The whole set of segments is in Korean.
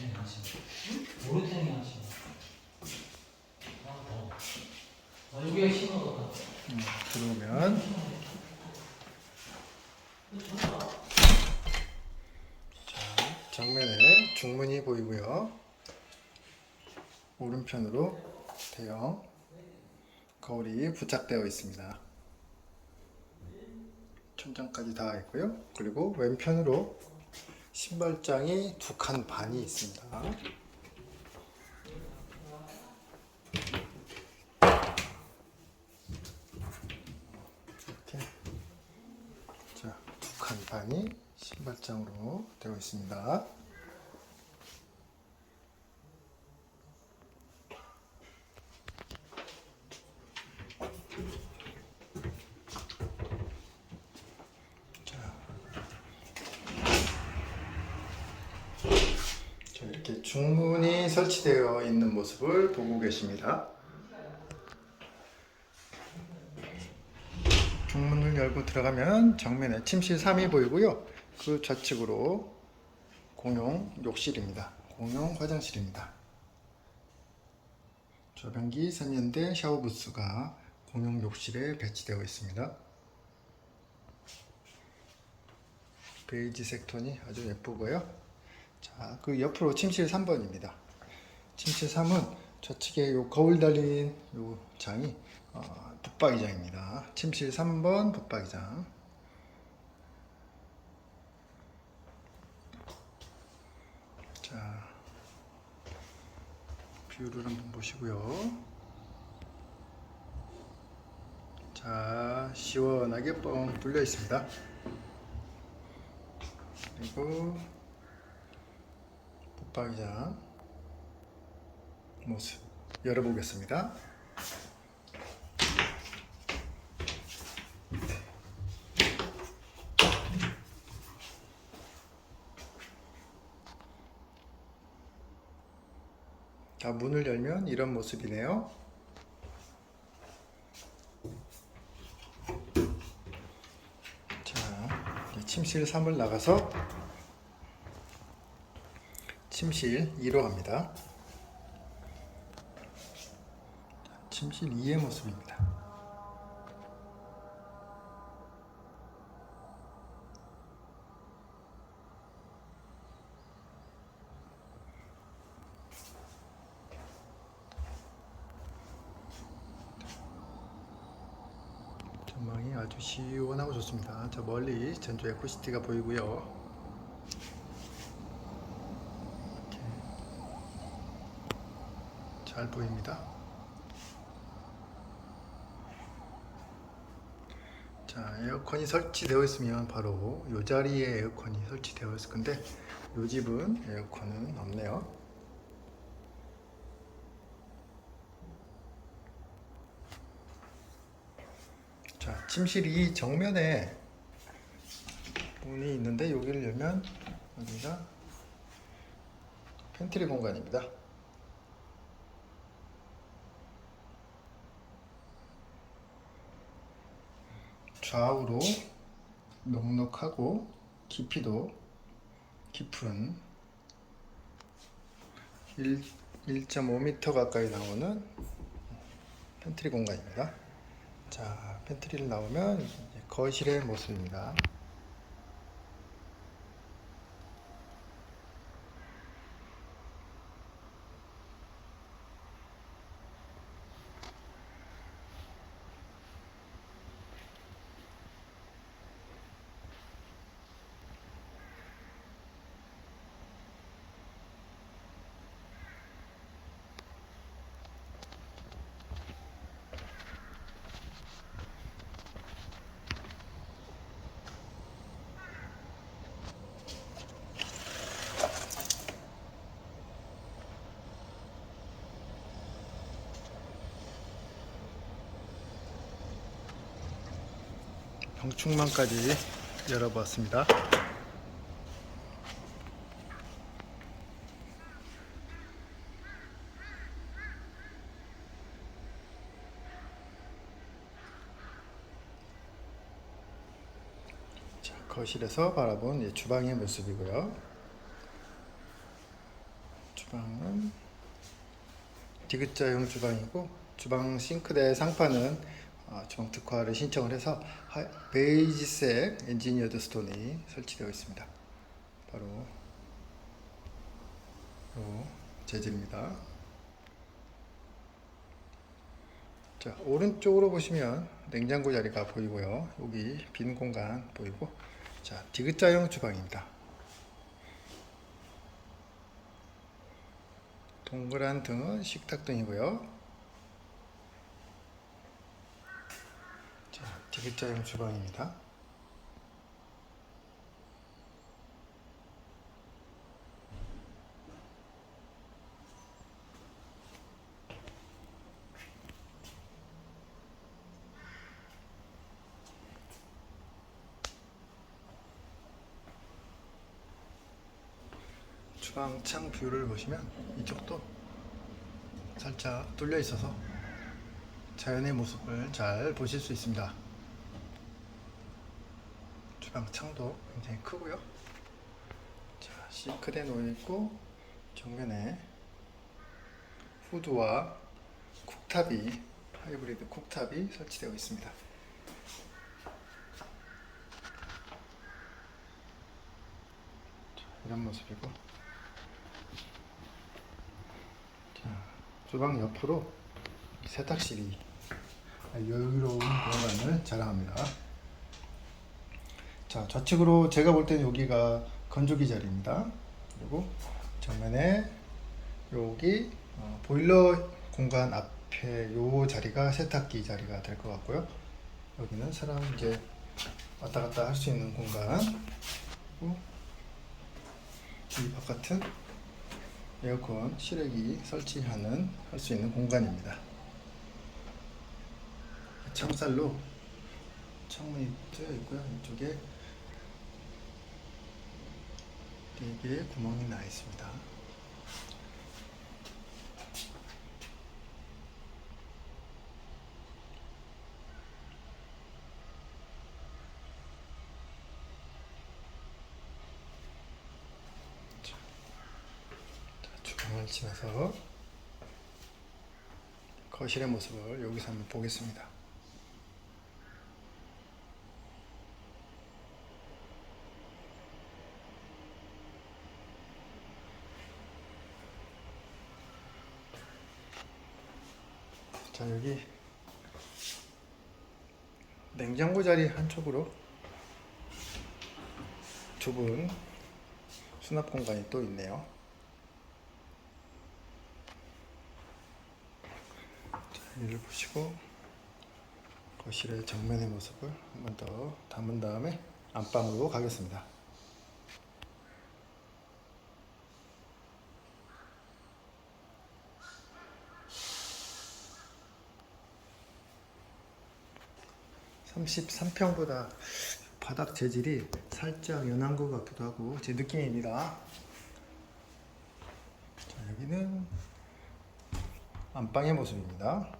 오르테니 하시. 오르테니 하시. 아, 여기가 같아. 음, 들어오면 자, 정면에 중문이 보이고요. 오른편으로 대형 거울이 부착되어 있습니다. 천장까지 닿아 있고요. 그리고 왼편으로 신발장이 두 칸 반이 있습니다. 이렇게 자, 두 칸 반이 신발장으로 되어 있습니다. 자, 자, 이렇게 중문이 설치되어 있는 모습을 보고 계십니다. 중문을 열고 들어가면 정면에 침실 3이 보이고요. 그 좌측으로 공용 욕실입니다. 공용 화장실입니다. 조변기 세면대 샤워 부스가 공용 욕실에 배치되어 있습니다. 베이지색 톤이 아주 예쁘고요. 자, 그 옆으로 침실 3번입니다. 침실 3은 좌측에 요 거울 달린 요 장이 어, 붙박이장입니다. 침실 3번 붙박이장. 자, 뷰를 한번 보시고요. 자, 시원하게 뻥 뚫려 있습니다. 그리고 붙박이장 모습 열어보겠습니다. 자, 문을 열면 이런 모습이네요. 자, 침실 3을 나가서 침실 2로 갑니다. 자, 침실 2의 모습입니다. 전망이 아주 시원하고 좋습니다. 저 멀리 전주 에코시티가 보이고요. 잘 보입니다. 자, 에어컨이 설치되어 있으면 바로 이 자리에 에어컨이 설치되어 있을 건데 이 집은 에어컨은 없네요. 자, 침실 이 정면에 문이 있는데 여기를 열면 여기가 팬트리 공간입니다. 좌우로 넉넉하고 깊이도 깊은 1, 1.5m 가까이 나오는 팬트리 공간입니다. 자, 팬트리를 나오면 거실의 모습입니다. 병충망까지 열어봤습니다. 자, 거실에서 바라본 이 주방의 모습이고요. 주방은 디귿자형 주방이고 주방 싱크대 상판은 어, 주방 특화를 신청을 해서 하- 베이지색 엔지니어드 스톤이 설치되어 있습니다. 바로 요 재질입니다. 자 오른쪽으로 보시면 냉장고 자리가 보이고요. 여기 빈 공간 보이고 자 디귿자형 주방입니다. 동그란 등은 식탁 등이고요. 자, 디귿자형 주방입니다. 주방 창 뷰를 보시면 이쪽도 살짝 뚫려 있어서 자연의 모습을 잘 보실 수 있습니다. 주방 창도 굉장히 크고요. 자, 싱크대 놓여 있고 정면에 후드와 쿡탑이 하이브리드 쿡탑이 설치되어 있습니다. 자, 이런 모습이고 자, 주방 옆으로 세탁실이 여유로운 공간을 자랑합니다. 자, 좌측으로 제가 볼 때는 여기가 건조기 자리입니다. 그리고 정면에 여기 어, 보일러 공간 앞에 요 자리가 세탁기 자리가 될 것 같고요. 여기는 사람 이제 왔다 갔다 할 수 있는 공간. 그리고 이 바깥은 에어컨 실외기 설치하는 할 수 있는 공간입니다. 창살로 창문이 트여 있고요. 이쪽에 네 개의 구멍이 나 있습니다. 자, 주방을 지나서 거실의 모습을 여기서 한번 보겠습니다. 자 여기 냉장고 자리 한쪽으로 좁은 수납 공간이 또 있네요. 자, 이를 보시고 거실의 정면의 모습을 한번 더 담은 다음에 안방으로 가겠습니다. 삼십삼 평보다 바닥 재질이 살짝 연한 것 같기도 하고 제 느낌입니다. 자, 여기는 안방의 모습입니다.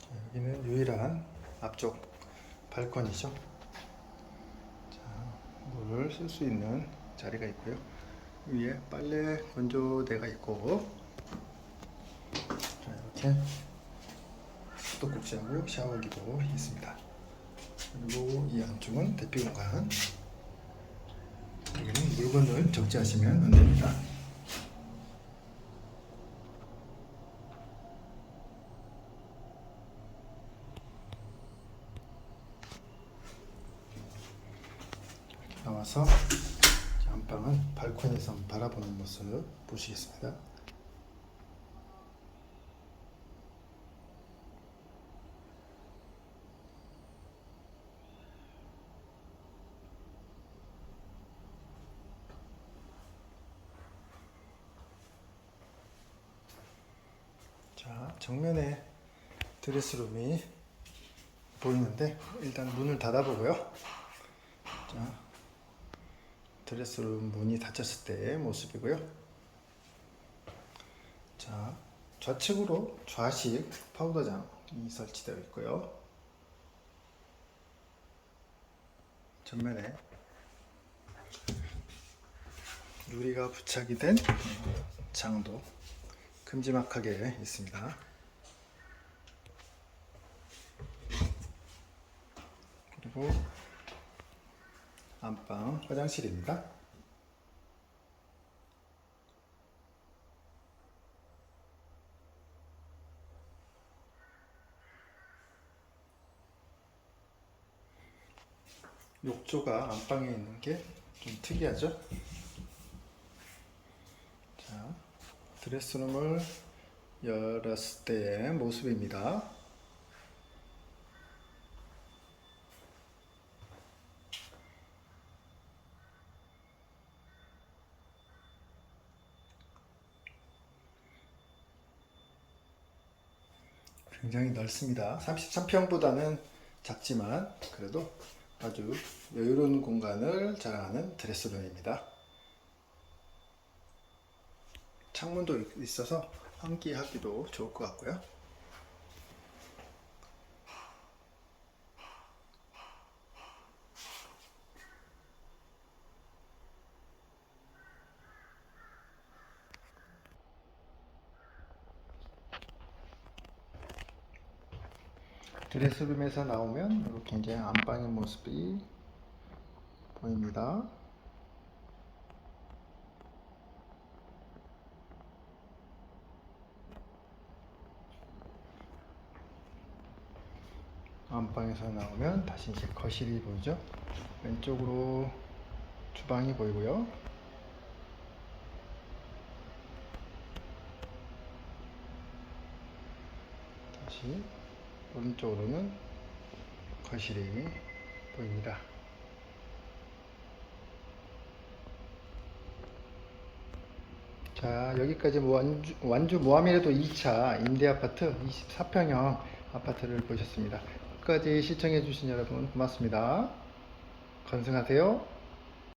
자, 여기는 유일한 앞쪽 발코니죠. 쓸 수 있는 자리가 있고요. 위에 빨래 건조대가 있고, 자, 이렇게 수도꼭지하고 샤워기도 있습니다. 그리고 이 안쪽은 대피 공간. 여기는 물건을 적재하시면 안 됩니다. 나와서 자, 안방은 발코니에서 바라보는 모습 보시겠습니다. 자, 정면에 드레스룸이 보이는데 일단 문을 닫아보고요. 자, 드레스룸 문이 닫혔을 때의 모습이고요. 자, 좌측으로 좌식 파우더장이 설치되어 있고요. 전면에 유리가 부착이 된 장도 큼지막하게 있습니다. 그리고 안방 화장실입니다. 욕조가 안방에 있는 게 좀 특이하죠? 자, 드레스룸을 열었을 때의 모습입니다. 굉장히 넓습니다. 33평보다는 작지만 그래도 아주 여유로운 공간을 자랑하는 드레스룸입니다. 창문도 있어서 환기하기도 좋을 것 같고요. 드레스룸에서 나오면 이렇게 굉장히 안방의 모습이 보입니다. 안방에서 나오면 다시 이제 거실이 보이죠? 왼쪽으로 주방이 보이고요. 다시 오른쪽으로는 거실이 보입니다. 자, 여기까지 뭐 완주, 완주 모함이라도 2차 임대 아파트 24평형 아파트를 보셨습니다. 끝까지 시청해주신 여러분 고맙습니다. 건승하세요.